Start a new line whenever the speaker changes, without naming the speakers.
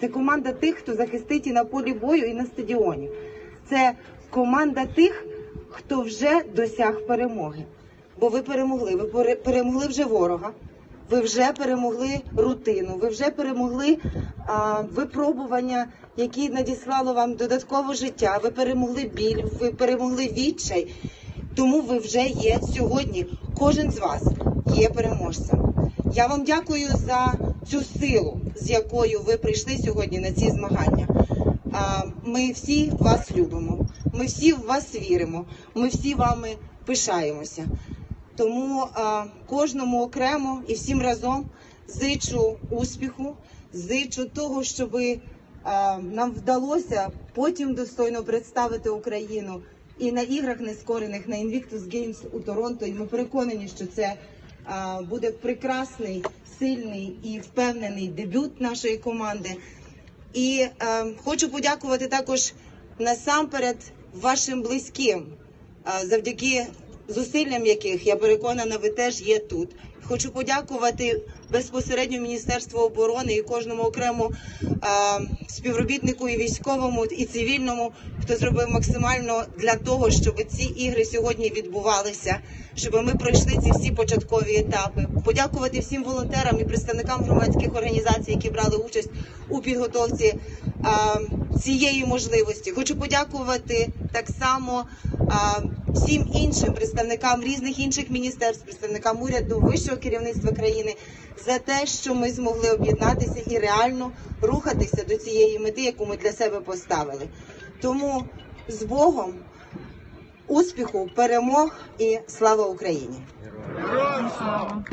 Це команда тих, хто захистить і на полі бою, і на стадіоні. Це команда тих, хто вже досяг перемоги. Бо ви перемогли. Ви перемогли вже ворога. Ви вже перемогли рутину, ви вже перемогли а, випробування, які надіслало вам додаткове життя. Ви перемогли біль, ви перемогли відчай. Тому ви вже є сьогодні. Кожен з вас є переможцем. Я вам дякую за цю силу, з якою ви прийшли сьогодні на ці змагання. Ми всі вас любимо, ми всі в вас віримо, ми всі вами пишаємося. Тому кожному окремо і всім разом зичу успіху, зичу того, щоб нам вдалося потім достойно представити Україну і на іграх нескорених на Invictus Games у Торонто. І ми переконані, що це буде прекрасний, сильний і впевнений дебют нашої команди. І е, хочу подякувати також насамперед вашим близьким, е, завдяки зусиллям яких я переконана, ви теж є тут. Хочу подякувати безпосередньо Міністерству оборони і кожному окремо е, співробітнику і військовому і цивільному, хто зробив максимально для того, щоб ці ігри сьогодні відбувалися, щоб ми пройшли ці всі початкові етапи. Подякувати всім волонтерам і представникам громадських організацій, які брали участь у підготовці е, цієї можливості. Хочу подякувати так само е, всім іншим представникам різних інших міністерств, представникам уряду, вищого керівництва країни за те, що ми змогли об'єднатися і реально рухатися до цієї мети, яку ми для себе поставили. Тому з Богом, успіху, перемог і слава Україні!
Героям слава!